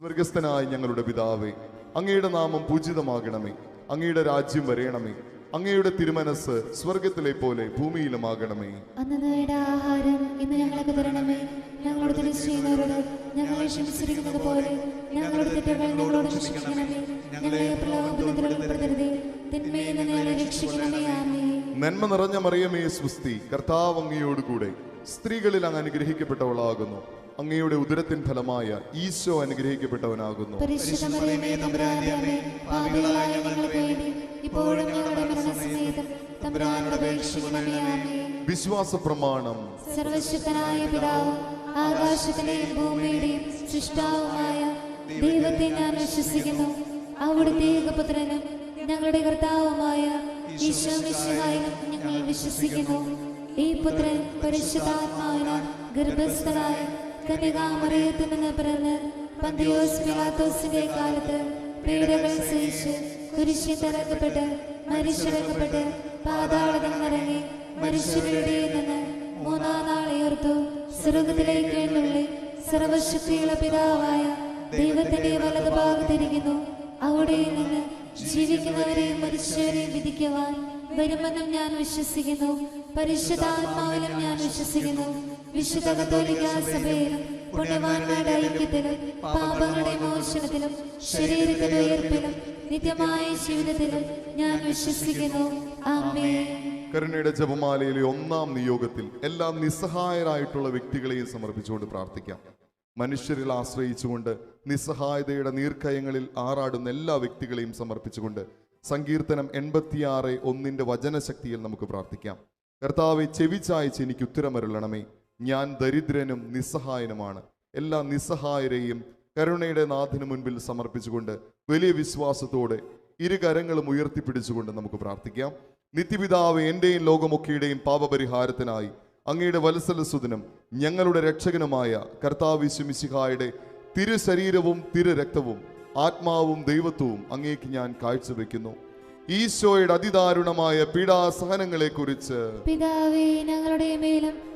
സ്വർഗസ്ഥനായ ഞങ്ങളുടെ പിതാവേ അങ്ങയുടെ നാമം പൂജിതമാകണമേ. അങ്ങയുടെ രാജ്യം വരയണമേ അങ്ങയുടെ തിരുമനസ് സ്വർഗത്തിലെ പോലെ ഭൂമിയിലുമാകണമേ. ആഹാരം ഇന്ന് ഞങ്ങൾക്ക് തരണമേ. ഞങ്ങളോട് തെറ്റുകൾ ഞങ്ങളോട് ക്ഷമിക്കണമേ ഞങ്ങളെ നന്മ നിറഞ്ഞ മറിയമേ സുസ്തി കർത്താവ് അങ്ങയോടുകൂടെ സ്ത്രീകളിൽ അങ്ങ് അനുഗ്രഹിക്കപ്പെട്ടവളാകുന്നു. അങ്ങയുടെ ഉദരത്തിൻ ഫലമായ ഈശോ അനുഗ്രഹിക്കപ്പെട്ടവനാകുന്നു. വിശ്വാസ പ്രമാണം സർവശക്തനായ പിതാവും ആകാശത്തിലെയും ഭൂമിയുടെയും സൃഷ്ടാവുമായ ദൈവത്തെ ഞാൻ വിശ്വസിക്കുന്നു. അവിടുത്തെ ഏകപുത്രനും ഞങ്ങളുടെ കർത്താവുമായ ഞങ്ങൾ വിശ്വസിക്കുന്നു. ഈ പുത്രൻ പരിശുദ്ധാത്മാവിനാൽ ഗർഭസ്ഥനായ കന്യകാമറിയത്തിൽ നിന്ന് പിറന്ന് പന്തിയോസ് പിലാത്തോസിന്റെ കാലത്ത് പീഡകൾ സഹിച്ച് കുരിശിൽ തറക്കപ്പെട്ട് മരിച്ചിറക്കപ്പെട്ട് പാതാളത്തിൽ നിറങ്ങി മനുഷ്യരുടെ നിന്ന് മൂന്നാം നാൾ ഉയർത്തു സ്വർഗത്തിലേക്ക് എഴുന്നള്ളി സർവശക്തിയുള്ള പിതാവായ ദൈവത്തിന്റെ വലതുഭാഗത്തിരിക്കുന്നു. അവിടെ നിന്ന് ജീവിക്കുന്നവരെയും മരിച്ചവരെയും വിധിക്കുവാൻ വരുമെന്നും ഞാൻ വിശ്വസിക്കുന്നു. പരിശുദ്ധാത്മാവിലും ഞാൻ വിശ്വസിക്കുന്നു. വിശുദ്ധ കത്തോലിക്ക സഭയിലും പുണ്യവാന്മാരുടെ ഐക്യത്തിലും പാപങ്ങളുടെ മോചനത്തിലും ശരീരത്തിന്റെ ഉയർപ്പിലും നിത്യമായ ജീവിതത്തിലും ഞാൻ വിശ്വസിക്കുന്നു. ആമേ കരുണയുടെ ജപമാലയിലെ ഒന്നാം നിയോഗത്തിൽ എല്ലാ നിസ്സഹായരായിട്ടുള്ള വ്യക്തികളെയും സമർപ്പിച്ചുകൊണ്ട് പ്രാർത്ഥിക്കാം. മനുഷ്യരിൽ ആശ്രയിച്ചുകൊണ്ട് നിസ്സഹായതയുടെ നീർക്കയങ്ങളിൽ ആറാടുന്ന എല്ലാ വ്യക്തികളെയും സമർപ്പിച്ചുകൊണ്ട് സങ്കീർത്തനം എൺപത്തിയാറ് ഒന്നിന്റെ വചനശക്തിയിൽ നമുക്ക് പ്രാർത്ഥിക്കാം. കർത്താവെ ചെവിച്ചായച്ച് എനിക്ക് ഉത്തരമരുളണമേ. ഞാൻ ദരിദ്രനും നിസ്സഹായനുമാണ്. എല്ലാ നിസ്സഹായരെയും കരുണയുടെ നാഥിനു മുൻപിൽ സമർപ്പിച്ചുകൊണ്ട് വലിയ വിശ്വാസത്തോടെ ഇരു കരങ്ങളും ഉയർത്തിപ്പിടിച്ചുകൊണ്ട് നമുക്ക് പ്രാർത്ഥിക്കാം. നിത്യപിതാവ് എന്റെയും ലോകമൊക്കെയുടെയും പാപപരിഹാരത്തിനായി അങ്ങയുടെ സുദിനം ഞങ്ങളുടെ രക്ഷകനുമായ കർത്താവിശ്വമിശിഹായുടെ തിരു ശരീരവും തിരു രക്തവും ആത്മാവും ദൈവത്വവും അങ്ങേക്ക് ഞാൻ കാഴ്ചവെക്കുന്നു. ഈശോയുടെ അതിദാരുണമായ പീഡാസഹനങ്ങളെ കുറിച്ച് പിതാവേ ഞങ്ങളുടെ മേലും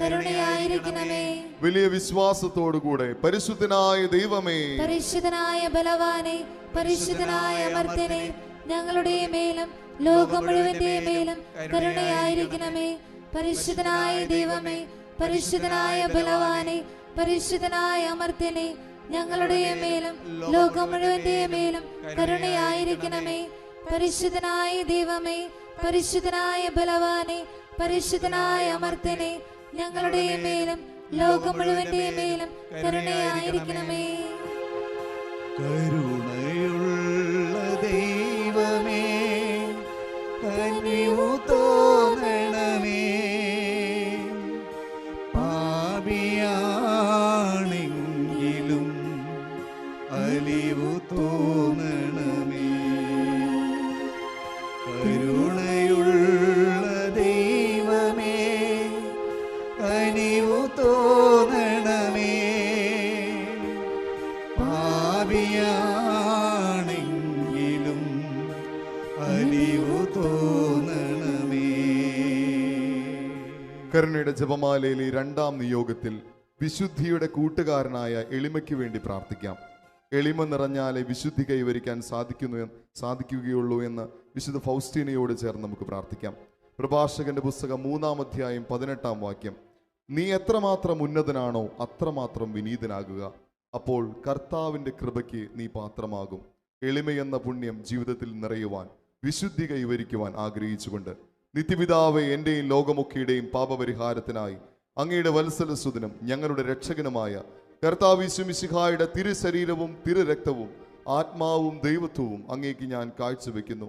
കരുണയായിരിക്കണമേ. വലിയ വിശ്വാസത്തോടുകൂടെ പരിശുദ്ധനായ ദൈവമേ. പരിശുദ്ധനായ ബലവാനെ പരിശുദ്ധനായ അമർത്തനെ ഞങ്ങളുടെ മേലും ലോകം മുഴുവന്റെ മേലും കരുണയായിരിക്കണമേ. പരിശുദ്ധനായ ദൈവമേ പരിശുദ്ധനായ ബലവാനെ പരിശുദ്ധനായ അമർത്തനെ ഞങ്ങളുടെ മേലും ലോകം മുഴുവന്റെ മേലും കരുണയായിരിക്കണമേ. പരിശുദ്ധനായ ദൈവമേ പരിശുദ്ധനായ ബലവാനെ പരിശുദ്ധനായ അമർത്തനെ ഞങ്ങളുടെ മേലും ലോകം മുഴുവന്റെ മേലും കരുണയായിരിക്കണമേ. കരുണയുള്ള പാപിയാണെങ്കിലും അറിവു തോന്നണമേ. കരുണയുടെ ജപമാലയിലെ രണ്ടാം നിയോഗത്തിൽ വിശുദ്ധിയുടെ കൂട്ടുകാരനായ എളിമയ്ക്ക് വേണ്ടി പ്രാർത്ഥിക്കാം. എളിമ നിറഞ്ഞാലേ വിശുദ്ധി കൈവരിക്കാൻ സാധിക്കുന്നു സാധിക്കുകയുള്ളൂ എന്ന് വിശുദ്ധ ഫൗസ്റ്റീനയോട് ചേർന്ന് നമുക്ക് പ്രാർത്ഥിക്കാം. പ്രഭാഷകന്റെ പുസ്തകം മൂന്നാം അധ്യായം പതിനെട്ടാം വാക്യം. നീ എത്രമാത്രം ഉന്നതനാണോ അത്രമാത്രം വിനീതനാകുക. അപ്പോൾ കർത്താവിന്റെ കൃപയ്ക്ക് നീ പാത്രമാകും. എളിമയെന്ന പുണ്യം ജീവിതത്തിൽ നിറയുവാൻ വിശുദ്ധി കൈവരിക്കുവാൻ ആഗ്രഹിച്ചുകൊണ്ട് നിത്യപിതാവെ എന്റെയും ലോകമൊക്കെയുടെയും പാപപരിഹാരത്തിനായി അങ്ങയുടെ വത്സലസുദിനും ഞങ്ങളുടെ രക്ഷകനുമായ കർത്താവിശുമിശിഹായുടെ തിരുശരീരവും തിരുരക്തവും ആത്മാവും ദൈവത്വവും അങ്ങേക്ക് ഞാൻ കാഴ്ചവെക്കുന്നു.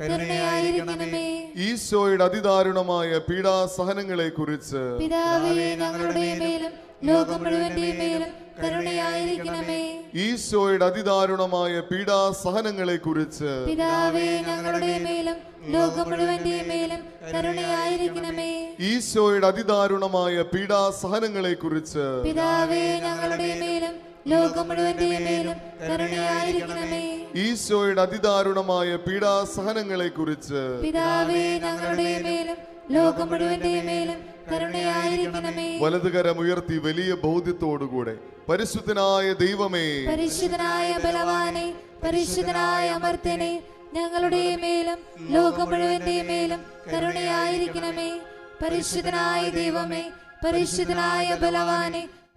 കരുണയായിരിക്കണമേ. ഈശോയുടെ അതിദാരുണമായ പീഡാസഹനങ്ങളെ കുറിച്ച് ഈശോയുടെ അതിദാരുണമായ പീഡാസഹനങ്ങളെ കുറിച്ച് ഈശോയുടെ അതിദാരുണമായ പീഡാസഹനങ്ങളെ കുറിച്ച് പിതാവേ ഞങ്ങളുടെ മേലും ലോകം മുഴുവന്റെ മേലും കരുണയായിരിക്കണമേ. ഈശോയുടെ അതിദാരുണമായ പീഡാസഹനങ്ങളെ കുറിച്ച് പിതാവേ ഞങ്ങളുടെ മേലും ലോകം മുഴുവന്റെ മേലും കരുണയായിരിക്കണമേ. വലതുകരം ഉയർത്തി വലിയ ബോധ്യത്തോടുകൂടെ. പരിശുദ്ധനായ ദൈവമേ. പരിശുദ്ധനായ ബലവാനെ പരിശുദ്ധനായ അമർത്തനെ ഞങ്ങളുടെ മേലും ലോകം മുഴുവന്റെ മേലും കരുണയായിരിക്കണമേ. പരിശുദ്ധനായ ദൈവമേ പരിശുദ്ധനായ ബലവാനെ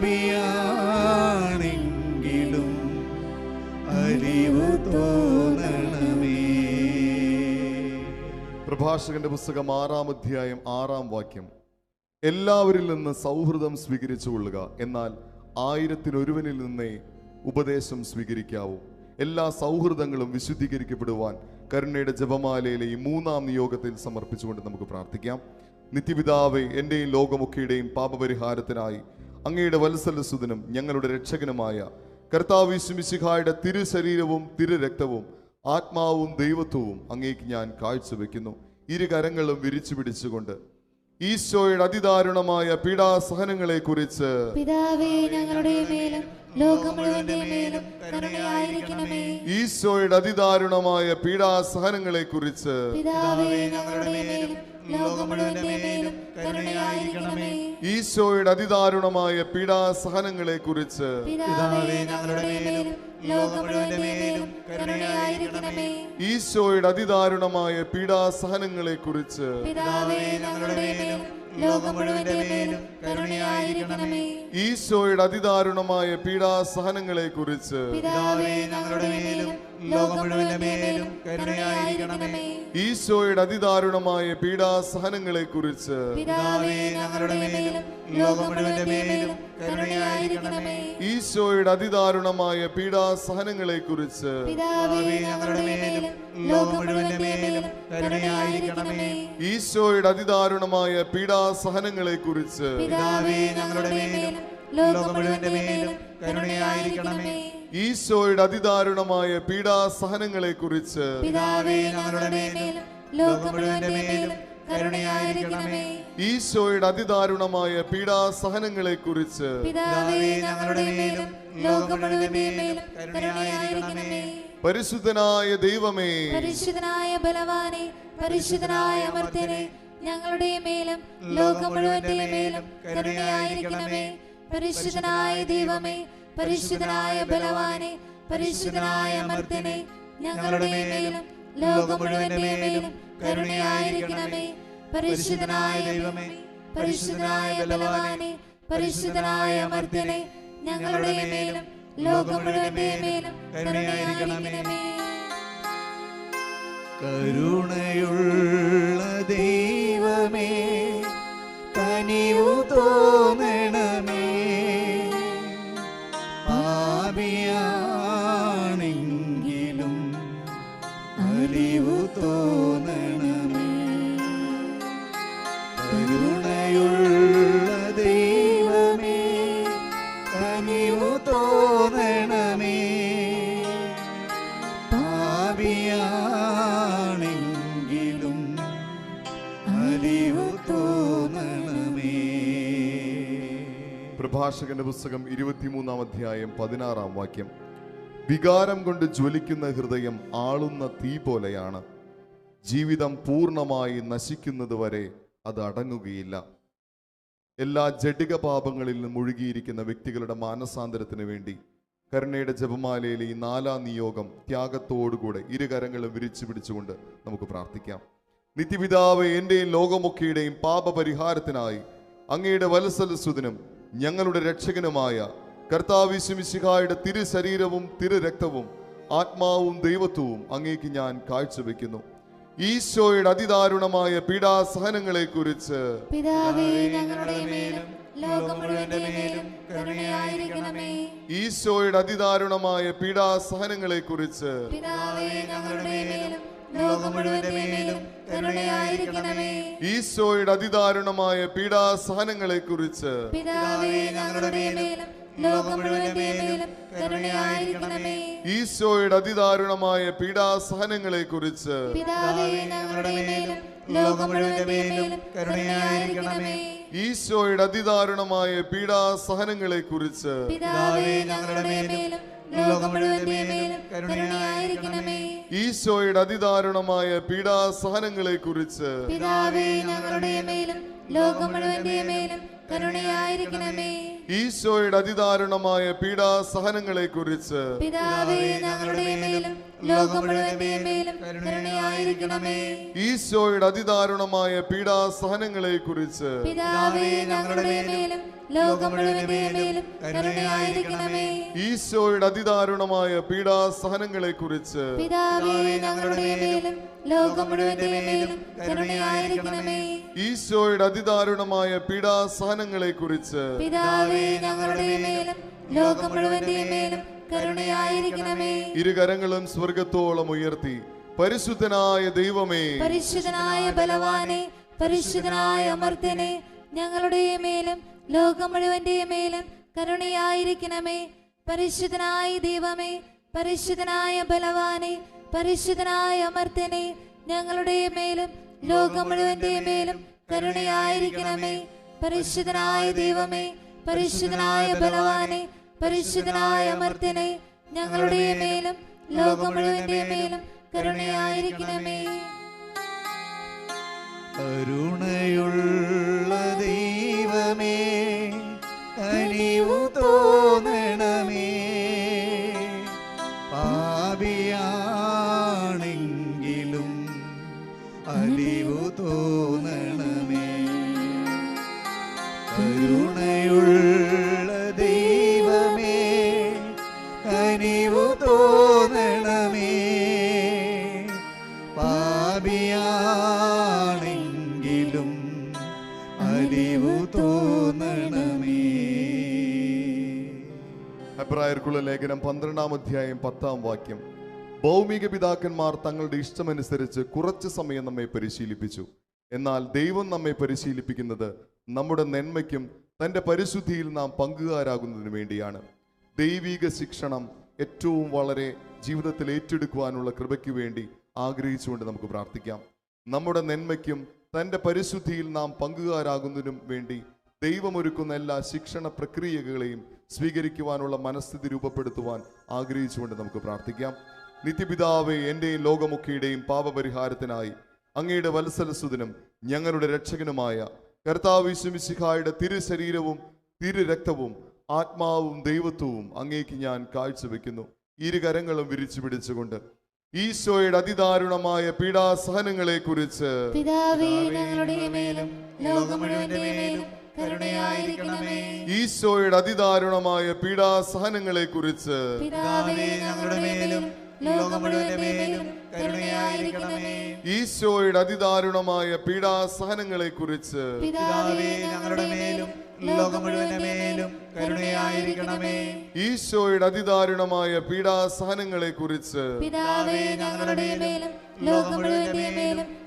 പാപിയാണെങ്കിലും അലിവു തോന്നണമേ. പ്രഭാഷകന്റെ പുസ്തകം ആറാം അധ്യായം ആറാം വാക്യം. എല്ലാവരിൽ നിന്ന് സൗഹൃദം സ്വീകരിച്ചു സ്വീകരിച്ചുകൊള്ളുക എന്നാൽ ആയിരത്തിനൊരുവനിൽ നിന്നേ ഉപദേശം സ്വീകരിക്കാവൂ. എല്ലാ സൗഹൃദങ്ങളും വിശുദ്ധീകരിക്കപ്പെടുവാൻ കരുണയുടെ ജപമാലയിലെ ഈ മൂന്നാം നിയോഗത്തിൽ സമർപ്പിച്ചുകൊണ്ട് നമുക്ക് പ്രാർത്ഥിക്കാം. നിത്യപിതാവെ എന്റെയും ലോകമൊക്കെയുടെയും പാപപരിഹാരത്തിനായി അങ്ങയുടെ വത്സലസുതനും ഞങ്ങളുടെ രക്ഷകനുമായ കർത്താവ് ശിമിശിഖായുടെ തിരു ശരീരവും തിരു രക്തവും ആത്മാവും ദൈവത്വവും അങ്ങേക്ക് ഞാൻ കാഴ്ചവെക്കുന്നു. ഇരു കരങ്ങളും വിരിച്ചു പിടിച്ചുകൊണ്ട് ഈശോയുടെ അതിദാരുണമായ പീഡാസഹനങ്ങളെ കുറിച്ച് പിതാവേ ഞങ്ങളുടെ മേലും ലോകം മുഴുവന്റെ മേലും കരുണയായിരിക്കണമേ. ഈശോയുടെ അതിദാരുണമായ പീഡാസഹനങ്ങളെ കുറിച്ച് പിതാവേ ഞങ്ങളുടെ മേലും ഈശോയുടെ അതിദാരുണമായ പീഡാസഹനങ്ങളെ കുറിച്ച് ലോകം മേലും കരുണയായിരിക്കണമേ. ഈശോയുടെ അതിദാരുണമായ പീഡാസഹനങ്ങളെ കുറിച്ച് ലോകം മേലും കരുണയായിരിക്കണമേ. ഈശോയുടെ അതിദാരുണമായ പീഡാസഹനങ്ങളെ കുറിച്ച് പിതാവേ ഞങ്ങളുടെ മേലും ലോകം മേലും കരുണയായിരിക്കണമേ. ഈശോയുടെ അതിദാരുണമായ പീഡാസഹനങ്ങളെ കുറിച്ച് ഈശോയുടെ അതിദാരുണമായ പീഡാസഹനങ്ങളെ കുറിച്ച് ഈശോയുടെ അതിദാരുണമായ പീഡാസഹനങ്ങളെ കുറിച്ച് ലോകം മുഴുവന്റെ മേലും കരുണയായിരിക്കണമേ. ഈശോയുടെ അതിദാരുണമായ പീഡാസഹനങ്ങളെ കുറിച്ച് ഈശോയുടെ അതിദാരുണമായ പീഡാസഹനങ്ങളെ കുറിച്ച് പരിശുദ്ധനായ ദൈവമേ പരിശുദ്ധനായ ബലവാനെ പരിശുദ്ധനായ അമർത്യനെ ഞങ്ങളുടെ മേലും ലോകം മുഴുവന്റെ മേലും കരുണയായിരിക്കണമേ. പരിശുദ്ധനായ ദൈവമേ പരിശുദ്ധനായ ബലവാനെ പരിശുദ്ധനായ മർദ്ദനെ ഞങ്ങളുടെ മേലും ലോകം മുഴുവന്റെ മേലും കരുണയായിരിക്കണമേ. പരിശുദ്ധനായ ദൈവമേ പരിശുദ്ധനായ ബലവാനെ പരിശുദ്ധനായ മർദ്ദനെ ഞങ്ങളുടെ മേലും ലോകം മുഴുവന്റെ മേലും കരുണയായിരിക്കണമേ. കരുണയുള്ള ദൈവമേ പ്രഭാഷകന്റെ പുസ്തകം ഇരുപത്തിമൂന്നാം അധ്യായം പതിനാറാം വാക്യം. വികാരം കൊണ്ട് ജ്വലിക്കുന്ന ഹൃദയം ആളുന്ന തീ പോലെയാണ്. ജീവിതം പൂർണമായി നശിക്കുന്നത് വരെ അത് അടങ്ങുകയില്ല. എല്ലാ ജഡിക പാപങ്ങളിൽ നിന്നും മുഴുകിയിരിക്കുന്ന വ്യക്തികളുടെ മാനസാന്തരത്തിന് വേണ്ടി കരുണയുടെ ജപമാലയിലെ ഈ നാലാം നിയോഗം ത്യാഗത്തോടുകൂടെ ഇരുകരങ്ങളും വിരിച്ചു പിടിച്ചുകൊണ്ട് നമുക്ക് പ്രാർത്ഥിക്കാം. നിത്യപിതാവ് എന്റെയും ലോകമൊക്കെയുടെയും പാപപരിഹാരത്തിനായി അങ്ങയുടെ വത്സലസുതനും ഞങ്ങളുടെ രക്ഷകനുമായ കർത്താവിശുമിശിഹായുടെ തിരു ശരീരവും തിരു രക്തവും ആത്മാവും ദൈവത്വവും അങ്ങേക്ക് ഞാൻ കാഴ്ചവെക്കുന്നു. ഈശോയുടെ അതിദാരുണമായ പീഡാസഹനങ്ങളെ കുറിച്ച് ഈശോയുടെ അതിദാരുണമായ പീഡാസഹനങ്ങളെ കുറിച്ച് ലോകം മുഴുവന്റെ കരുണയായിരിക്കണമേ. ഈശോയുടെ അതിദാരുണമായ പീഡാസഹനങ്ങളെ കുറിച്ച് ഈശോയുടെ അതിദാരുണമായ പീഡാസഹനങ്ങളെ കുറിച്ച് ഈശോയുടെ അതിദാരുണമായ പീഡാസഹനങ്ങളെ കുറിച്ച് ഈശോയുടെ അതിദാരുണമായ പീഡാസഹനങ്ങളെ കുറിച്ച് ഈശോയുടെ അതിദാരുണമായ പീഡാസഹനങ്ങളെ കുറിച്ച് ഈശോയുടെ അതിദാരുണമായ പീഡാസഹനങ്ങളെ കുറിച്ച് ഈശോയുടെ അതിദാരുണമായ പീഡാസഹനങ്ങളെ കുറിച്ച് ഈശോയുടെ അതിദാരുണമായ പീഡാസഹനങ്ങളെ കുറിച്ച് ലോകം മുഴുവന്റെ മേലും കരുണയായിരിക്കണമേ. ഇരുകരങ്ങളും സ്വർഗത്തോളം ഉയർത്തി. പരിശുദ്ധനായ ദൈവമേ. പരിശുദ്ധനായ ബലവാനെ പരിശുദ്ധനായ അമർത്യനെ ഞങ്ങളുടെ മേലും ലോകം മുഴുവന്റെ മേലും കരുണയായിരിക്കണമേ. പരിശുദ്ധനായ ദൈവമേ പരിശുദ്ധനായ ബലവാനെ പരിശുദ്ധനായ അമർത്യനെ ഞങ്ങളുടെ മേലും ലോകം മുഴുവന്റെ മേലും കരുണയായിരിക്കണമേ. പരിശുദ്ധനായ ദൈവമേ പരിശുദ്ധനായ ബലവാനെ പരിശുദ്ധനായ അമർത്യനെ ഞങ്ങളുടെ മേലും ലോകം മുഴുവന്റെ മേലും കരുണയായിരിക്കണമേ. കരുണയുള്ള ദൈവമേ കനിവു തോന്നണമേ ലേഖനം പന്ത്രണ്ടാം അധ്യായം പത്താം വാക്യം. ഭൗമിക പിതാക്കന്മാർ തങ്ങളുടെ ഇഷ്ടമനുസരിച്ച് കുറച്ച് സമയം നമ്മെ പരിശീലിപ്പിച്ചു. എന്നാൽ ദൈവം നമ്മെ പരിശീലിപ്പിക്കുന്നത് നമ്മുടെ നന്മയ്ക്കും തന്റെ പരിശുദ്ധിയിൽ നാം പങ്കുകാരാകുന്നതിന് വേണ്ടിയാണ്. ദൈവിക ശിക്ഷണം ഏറ്റവും വളരെ ജീവിതത്തിൽ ഏറ്റെടുക്കുവാനുള്ള കൃപയ്ക്ക് വേണ്ടി ആഗ്രഹിച്ചുകൊണ്ട് നമുക്ക് പ്രാർത്ഥിക്കാം. നമ്മുടെ നന്മയ്ക്കും തന്റെ പരിശുദ്ധിയിൽ നാം പങ്കുകാരാകുന്നതിനും വേണ്ടി ദൈവമൊരുക്കുന്ന എല്ലാ ശിക്ഷണ പ്രക്രിയകളെയും സ്വീകരിക്കുവാനുള്ള മനസ്ഥിതി രൂപപ്പെടുത്തുവാൻ ആഗ്രഹിച്ചുകൊണ്ട് നമുക്ക് പ്രാർത്ഥിക്കാം. നിത്യപിതാവെ എന്റെയും ലോകമൊക്കെയുടെയും പാപപരിഹാരത്തിനായി അങ്ങയുടെ വത്സലസുദിനും ഞങ്ങളുടെ രക്ഷകനുമായ കർത്താവ് ശിഹായുടെ തിരു ശരീരവും തിരു രക്തവും ആത്മാവും ദൈവത്വവും അങ്ങേക്ക് ഞാൻ കാഴ്ചവെക്കുന്നു. ഇരു കരങ്ങളും വിരിച്ചു പിടിച്ചുകൊണ്ട് ഈശോയുടെ അതിദാരുണമായ പീഡാസഹനങ്ങളെ കുറിച്ച് പിതാവേ ഞങ്ങളുടെ മേലും ലോകം മുഴുവന്റെ മേലും കരുണയായിരിക്കണമേ. ഈശോയുടെ അതിദാരുണമായ പീഡാസഹനങ്ങളെ കുറിച്ച് ഈശോയുടെ അതിദാരുണമായ പീഡാസഹനങ്ങളെ കുറിച്ച് ഈശോയുടെ അതിദാരുണമായ പീഡാസഹനങ്ങളെ കുറിച്ച്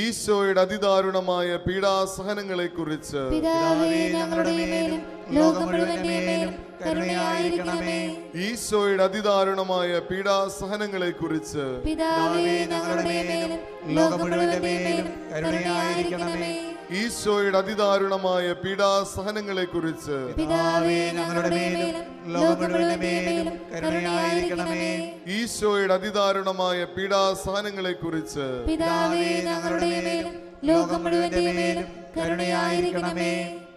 ഈശോയുടെ അതിദാരുണമായ പീഡാസഹനങ്ങളെ കുറിച്ച് ഈശോയുടെ അതിദാരുണമായ പീഡാസഹനങ്ങളെ കുറിച്ച് ലോകം മുഴുവന്റെ മേലും കരുണയായിരിക്കണമേ. ഈശോയുടെ അതിദാരുണമായ പീഡാസഹനങ്ങളെ കുറിച്ച് ഈശോയുടെ അതിദാരുണമായ പീഡാസഹനങ്ങളെ കുറിച്ച്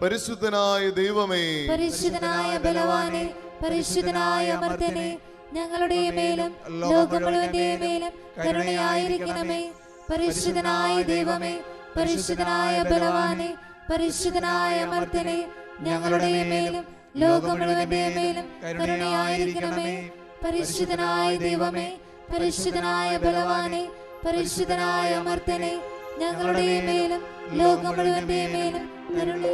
പരിശുദ്ധനായ ദൈവമേ പരിശുദ്ധനായ ബലവാനെ പരിശുദ്ധനായ അമർത്തനെ ഞങ്ങളുടെ മേലും ലോകം മുഴുവന്റെ മേലും കരുണയായിരിക്കണമേ. പരിശുദ്ധനായ ദൈവമേ പരിശുദ്ധനായ ബലവാനെ പരിശുദ്ധനായ അമർത്തനെ ഞങ്ങളുടെ മേലും ലോകം മുഴുവന്റെ മേലും കരുണയായിരിക്കണമേ. പരിശുദ്ധനായ ദൈവമേ പരിശുദ്ധനായ ബലവാനെ പരിശുദ്ധനായ അമർത്തനെ ഞങ്ങളുടെ മേലും ലോകം മുഴുവന്റെ മേലും കരുണ